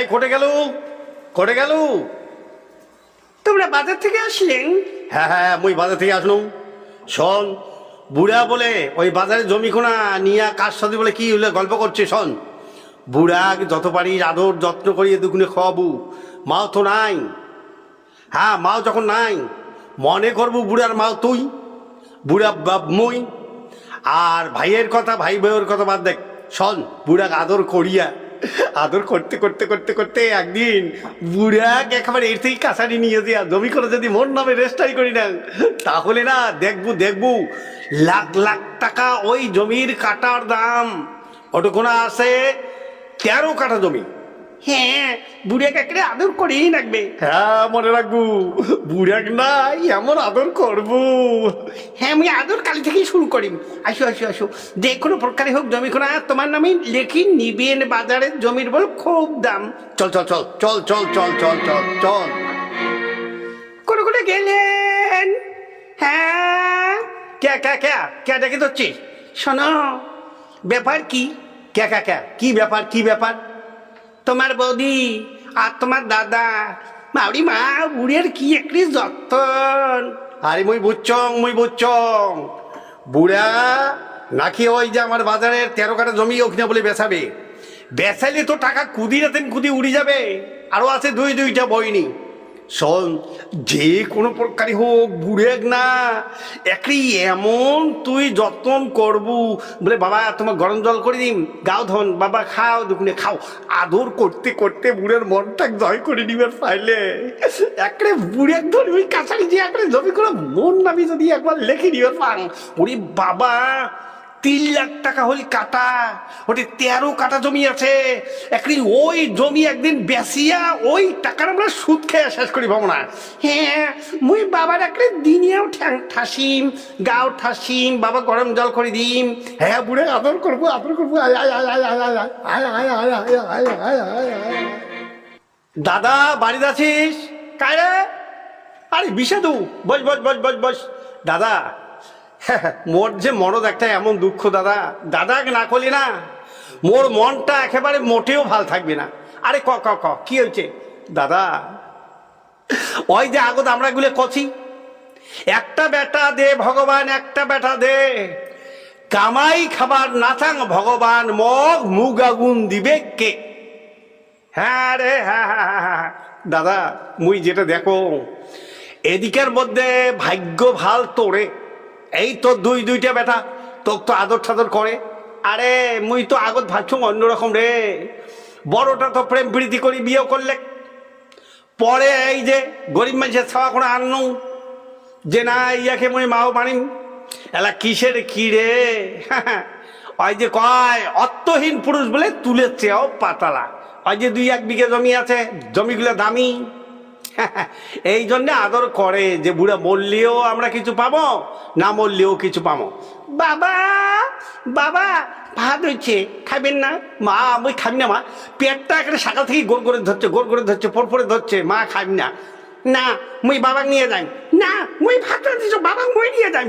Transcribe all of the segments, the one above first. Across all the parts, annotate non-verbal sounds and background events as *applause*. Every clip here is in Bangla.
এই কোটে গেল কোটে গেল। তোমরা বাজার থেকে আসলেন হ্যাঁ হ্যাঁ মুই বাজার থেকে আসলুম। শোন বুড়া বলে ওই বাজারে জমি খোনা নিয়া কার সাথে বলে কি হলে গল্প করছে শোন। বুড়া যত পারিস আদর যত্ন করিয়ে দুগুনে খাওয়াবু মাও তো নাই। হ্যাঁ মাও যখন নাই মনে করব বুড়ার মাও তুই বুড়া বাপ মুই। আর ভাইয়ের কথা ভাই বউয়ের কথা বাদ দেখ। শোন বুড়াকে আদর করিয়া আদর করতে করতে করতে করতে একদিন বুড়াক একেবারে এর থেকে কাছারি নিয়ে দিয়া জমি করে যদি মন নামে রেস্টাই করি না, তাহলে না দেখব দেখব লাখ লাখ টাকা ওই জমির কাটার দাম। ওটুকুনা আছে তেরো কাটা জমি। হ্যাঁ বুড়ে কাকড়ে আদর করেই রাখবে। হ্যাঁ মনে রাখব। বুড়াক নাই এমন আদর করব। হ্যাঁ আমি আদর কালি থেকেই শুরু করি। আসো আসো আসো। যে কোনো প্রকারে হোক জমি কোনা তোমার নামে লেখি নিবেন বাজারের জমির বল খুব দাম। চল চল চল চল চল চল চল চল চল। করে করে গেলেন। হ্যাঁ কে কে কে কে ডেকে ধরছিস? শোনো ব্যাপার কি? কে কে কে কি ব্যাপার কি ব্যাপার? তোমার বৌদি আর তোমার দাদা। মাউরি মা, বুড়ের কি একটি যত্ন? আরে মুই বুঝছং মুই বুঝছং বুড়া, নাকি ওই যে আমার বাজারের তেরো কাটা জমি ওখানে বলে বেচাবে? বেচাইলে তো টাকা কুদি রাতেন কুদি উড়ি যাবে। আরও আছে দুই দুইটা বইনি। শোন, যে কোনো প্রকারই হোক বুড়ে না। একটি এমন তুই যত্ন করবু। বলে, বাবা তোমার গরম জল করে দিম গাও ধন, বাবা, খাও দুপুরে খাও। আদর করতে করতে বুড়ের মনটা জয় করে নিবার পাইলে একরে বুড়ে ধরি ওই কাছারি যে একরে জমি করে মন নামি যদি একবার লেখে নিবার পাং ওরে বাবা তিন লাখ টাকা হল কাটা ওটি তেরো কাটা জমি আছে একটি ওই জমি একদিন বেসিয়া ওই টাকার আমরা সুদ খেয়ে শেষ করি ভাবনা হ্যাঁ মুই বাবার একটি দিনিয়াও ঠাসিম গাও ঠাসিম বাবা গরম জল করে দিম হ্যাঁ বুড়ে আদর করব আদর করব দাদা বাড়িতে আছিস কায় রে আরে বিষাদু বস বস বস বস বস দাদা *laughs* মোর যে মরদ একটা এমন দুঃখ দাদা। দাদাকে না করলি না মোর মনটা একেবারে মোটেও ভালো থাকবে না। আরে ক ক ক কি হয়েছে? দাদা ওই যে আগত আমরা গুলো কছি একটা বেটা দে ভগবান একটা বেটা দে। কামাই খাবার না থাক ভগবান মগ মুগ আগুন দিবে কে? হ্যাঁ রে হ্যাঁ হ্যাঁ হ্যাঁ, হ্যাঁ। দাদা মুই যেটা দেখো এদিকের মধ্যে ভাগ্য ভালো তোরে। এই তো দুই দুইটা বেটা তোর তো আদর ঠাদর করে। আরে, মুই তো আগত ভাবছ অন্যরকম রে। বড়টা তো প্রেম প্রীতি করি বিয়ে করলে। পরে এই যে গরিব মানুষের ছাওয়া করে আননু যে না, ইয়াকে মুই মাও মানিম। এলা কিসের কি রে? *laughs* ওই যে কয়, অর্থহীন পুরুষ বলে তুলে চেয়েও পাতালা। ওই যে দুই এক বিঘে জমি আছে, জমিগুলো দামি। *laughs* এই জন্যে আদর করে যে বুড়া মরলেও আমরা কিছু পাবো, না মরলেও কিছু পাবো। বাবা বাবা, ভাত হয়েছে খাবেন না? মা, আমি খাবি না, মা। পেটটা এখানে সকাল থেকে গোল করে ধরছে, গোল করে ধরছে পর পরে ধরছে, মা খাবি না। না, মুই বাবা নিয়ে যাই। না, মুই ভাত দিছ বাবা মুই নিয়ে যাই।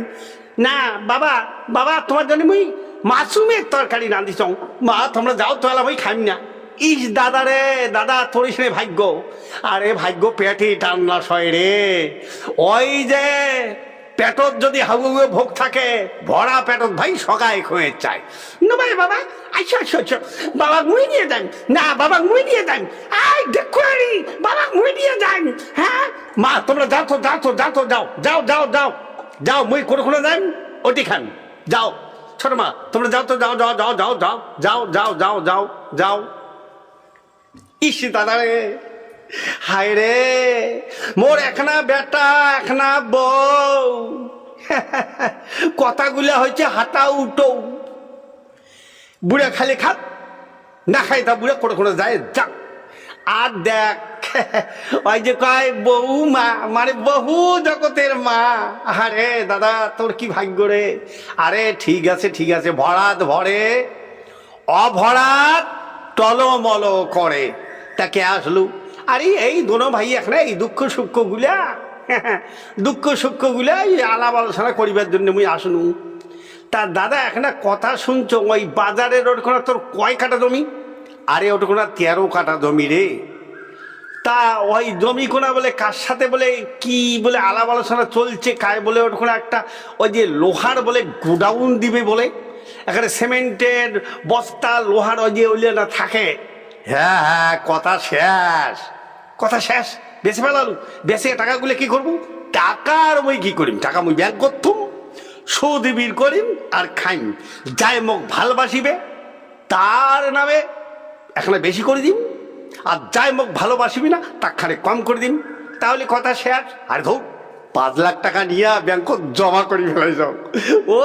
না, বাবা বাবা, তোমার জন্য মুই মাশরুমের তরকারি রাঁধিছ মা, তোমরা যাও তো এলা ভাই খাবি না। ইস দাদা রে, দাদা তোরিস রে ভাগ্য। আরে ভাগ্য পেটে টান্না সয় রে। ওই যে পেটত যদি হাবু ভোগ থাকে, ভরা পেটত ভাই সগাই খয়ে চায় না ভাই, বাবা আচ্ছা আচ্ছা আচ্ছা। বাবা, মুই নিয়ে যাই না, বাবা, মুই নিয়ে যাই আই, দেখো বাবা, মুই নিয়ে যাই হ্যাঁ? মা, তোমরা যাও তো যাও তো যাও তো, যাও। যাও যাও যাও। যাও, মুই কোনো কোনো যাই? ওটি খান যাও। ছোট মা, তোমরা যাও তো, যাও যাও যাও যাও যাও। যাও যাও যাও যাও যাও। ইস দাদা রে হায় রে মোর একনা বেটা, একনা বউ। কথাগুলা হয়েছে হাতা উঠো বুড়া খালি খাত, না খাই তা বুড়া কোনো কোনো যায় যাক আর দেখ, ওই যে কয় বউ মা মানে বহু জগতের মা। আরে দাদা, তোর কি ভাগ্য রে? আরে, ঠিক আছে ঠিক আছে, ভরাত ভরে। অভরাত টলমল করে। তাকে আসলু? আরে এই দোনো ভাই এখন এই দুঃখ সুখগুলা দুঃখ সুখগুলা এই আলাপ আলোচনা করিবার জন্য মুই আসনু। তা দাদা এখন কথা শুনছো, ওই বাজারের ওর তোর কয় কাটা জমি? আরে ওটুকুনা তেরো কাটা জমি রে। তা ওই জমি কোনা বলে, কার সাথে বলে, কি বলে আলাপ আলোচনা চলছে কায় বলে ওটুকুনা একটা ওই যে লোহার বলে গোডাউন দিবে বলে? এখানে সিমেন্টের বস্তা, লোহার ওই যে ওইলে না থাকে। হ্যাঁ হ্যাঁ কথা শেষ। কথা শেষ। বেশি ফেলালু। বেশি টাকাগুলো কি করব? টাকার মই কি করিম? টাকা মই ব্যাংক করতুম, সুদ বীর করিম আর খাইম। যাই মোক ভালবাসিবে, তার নামে এখানে বেশি করে দিম। আর যাই মোক ভালোবাসিবি না তাখানে কম করে দিম। তাহলে কথা শেষ। আর ধর। পাঁচ লাখ টাকা নিয়ে ব্যাংকত জমা করি ফেলাই যাও। ও,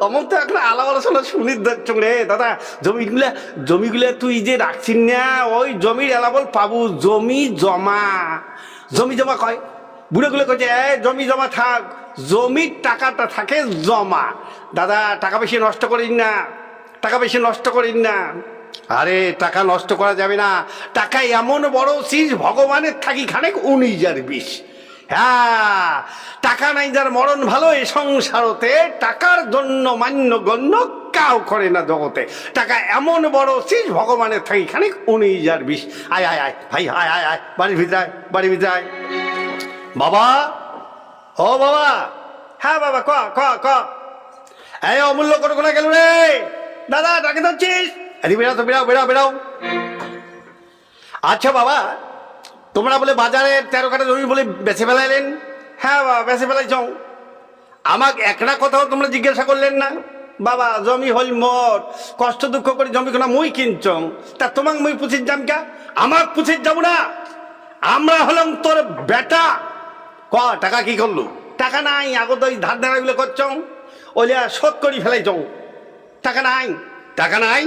অমন তো একটা আলাপ আলোচনা শুনি যাচ্ছ রে। দাদা, জমিগুলা জমিগুলা তুই যে রাখছিস না, ওই জমির এলাবল পাবু। জমি জমা। জমি জমা কয়? বুড়োগুলো কচ্ছে এ, জমি জমা থাক। জমির টাকাটা থাকে জমা। দাদা, টাকা বেশি নষ্ট করিস না। টাকা বেশি নষ্ট করিস না। আরে, টাকা নষ্ট করা যাবে না। টাকা এমন বড় চিজ ভগবানের থাকি খানেক উনিশ আর বিশ। হ্যাঁ টাকা নাই যার মরণ ভালো এই সংসারতে, টাকার জন্য মান্য গণ্য কাউ করে না জগতে। টাকা এমন বড় চিজ ভগবানের থাকি খানিক উনিশ যার বিশ আয় আয় আয়, ভাই, আয় আয় আয়, বাড়ির ভিতরে আয়, বাড়ির ভিতরে বাবা, ও বাবা হ্যাঁ বাবা, ক ক ক। এই অমূল্য করে কোনা গেল রে? দাদা ডাকে ধরছিস? এদিকে বেরাও তো, বেড়াও বেরাও বেড়াও। আচ্ছা বাবা তোমরা বলে বাজারে তেরো কাটা জমি বলে বেছে ফেলাইলেন? হ্যাঁ বাবা, বেছে ফেলাইছ আমাকে একটা কথাও তোমরা জিজ্ঞাসা করলেন না? বাবা, জমি হল মোর কষ্ট দুঃখ করে জমি কোনা মুই কিনছ তা তোমাক মুই পুছির যাম কা আমার পুছির যাব না? আমরা হলাম তোর বেটা। ক, টাকা কি করল? টাকা নাই, আগত ওই ধার ধারাগুলো করছ ওইলে শোধ করি ফেলাই ফেলাইছ টাকা নাই। টাকা নাই?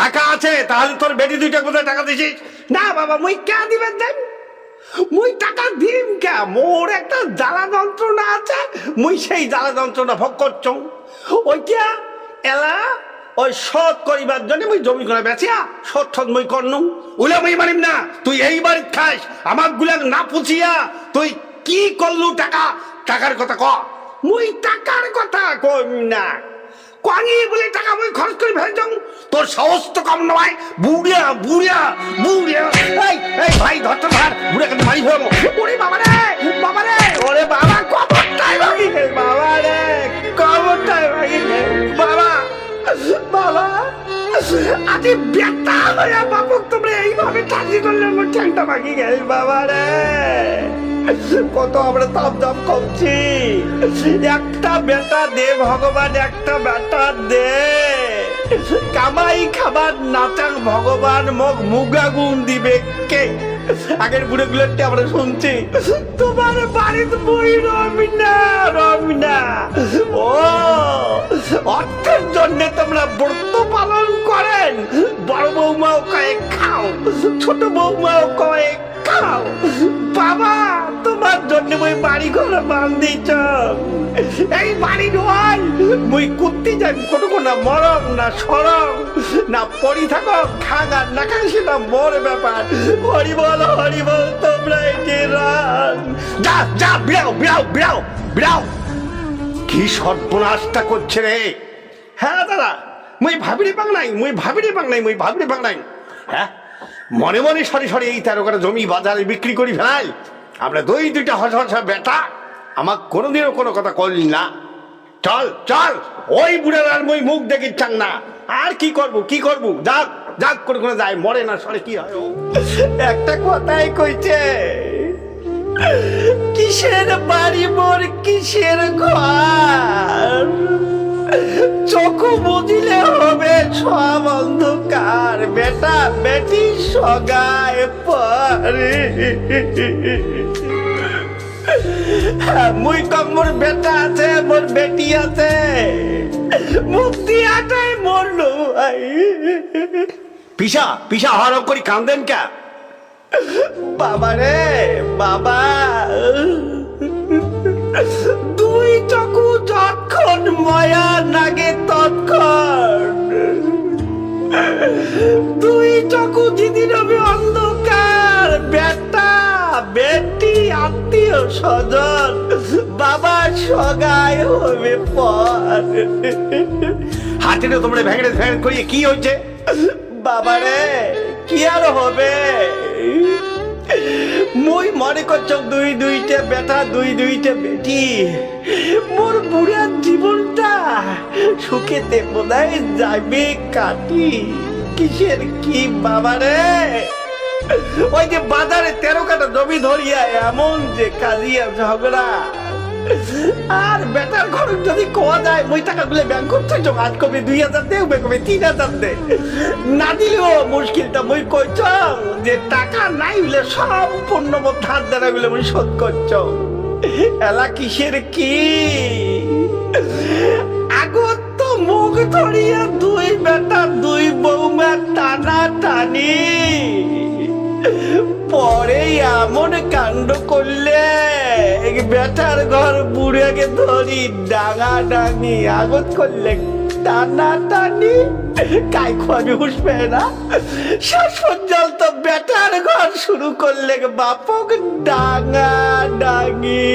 টাকা আছে, তাহলে তোর বেটি দুইটা কোথায় টাকা দিছিস? না বাবা, মুই কে দিবেন দেন? মুই টাকা দিম কে? মোর একটা জ্বালা যন্ত্রণা আছে। মুই সেই জ্বালা যন্ত্রণা ভোগ করছ। ওইটা এলা, ওই সৎ করিবার জন্য মুই জমি করে বেচিয়া সৎ শোধ মুই করনুম উলে মুই মানিম না, তুই এই বাড়ি খাস আমার গুলাক না পুছিয়া। তুই কি করলু টাকা? টাকার কথা ক। মুই টাকার কথা কইম না। কনি বলে টাকা মুই খরচ করে ফেলছং। তোর সাহস তো কম নয়। বুড়িয়া বুড়িয়া বুড়িয়া। এই এই ভাই, ধর তো ধর। বুড়িয়া কিন্তু মারি ফেলব ওরে বাবা রে বাবা রে। ওরে বাবা কবরটাই ভাগি গে বাবা রে কবরটাই ভাগি গে বাবা বাবা। আজ বেটা হইয়া বাবুক তোমরা এইভাবে টাজি করলে আমার ঠ্যাংটা ভাগি গে বাবা রে। কত আমরা তাপ দাম করছি। একটা বেটা দে, ভগবান, একটা বেটা দে। কামাই খাবার নাচাং ভগবান মোক মুগাগুন দিবে কে? আগের বুড়ো গুলোটি আমরা শুনছি। তোমার বাড়িতে বই রমিনা রমিনা। ও, অর্থের জন্য তোমরা ব্রত পালন করেন। বড় বৌমাও কয়েক খাও, ছোট বৌমাও কয়েক খাও। বাবা তোমার জন্য ওই বাড়ি ঘর বান্ধিছ এই বাড়ি নয়, মুই কুত্তি যাই কোনো কোনো মরম, না সরম, না পড়ি থাকো খাগা না খাই সেটা মোর ব্যাপার। হরি বল হরি বল, তোমরা এটি রান যা যা, বিড়াও বিড়াও বিড়াও বিড়াও। কি সর্বনাশটা করছে রে। হ্যাঁ দাদা, মুই ভাবিনি পাং নাই, মুই ভাবিনি পাং নাই, মুই ভাবিনি পাং নাই। হ্যাঁ মনে মনে সরি সরি এই তেরো কাটা জমি বাজারে বিক্রি করি ফেলাই। আমরা দুই দুইটা হস হস বেটা। আমার কোনোদিনও কোনো কথা করলি না। চল চল, ওই বুড়ার আর মই মুখ চান না। আর কি করব কি করব? যাক যাক করে কোনো যায়, মরে না, সরে কি হয়? একটা কথাই কইছে, কিসের বাড়ি মোর, কিসের ঘর? চোখ বুঝিলে হবে সব অন্ধকার। বেটা বেটি সগায় পরে। হ্যাঁ, মুই কম মোর বেটা আছে মোর বেটি আছে। মুক্তি আটাই মরলো পিসা পিসা হরম করি কান্দেন কা? বাবা রে বাবা। দুই চকু যখন মায়া নাগে তৎক্ষণ। দুই চকু যেদিন হবে অন্ধকার, বেটা, বেটি, আত্মীয় স্বজন বাবা সগায় হবে পর। হাতে তোমরা ভেঙে ভেঙে করিয়ে কি হয়েছে? বাবারে, কি আর হবে? মুই মনে করছ দুই দুইটা বেটা দুই দুইটা বেটি। মোর বুড়ার জীবনটা সুখেতে বোধহয় যাবে কাটি। কিসের কি বাবারে ওই যে বাজারে তেরো কাটা জমি ধরিয়া এমন যে কাজিয়া ঝগড়া। আর বেটার ঘর যদি কোয়া যায় ওই টাকা গুলো ব্যাংক করতে কবে দুই হাজার দে বে কবে তিন হাজার দে। না দিলেও মুশকিলটা কইছ যে টাকা নাই হলে সম্পূর্ণ ধার শোধ করছ এলা কিসের কি? আগত তো মুখ ধরিয়া দুই বেটা, দুই বৌমা টানা টানি, পরে এমন কাণ্ড করলে বেটার ঘর বুড়েকে ধরি ডাঙা ডাঙি, আগত করলে টানা টানি। কাই খোয়াবি উঠবে না? শেষ তো বেটার ঘর, শুরু করলে বাপক ডাঙা ডাঙি।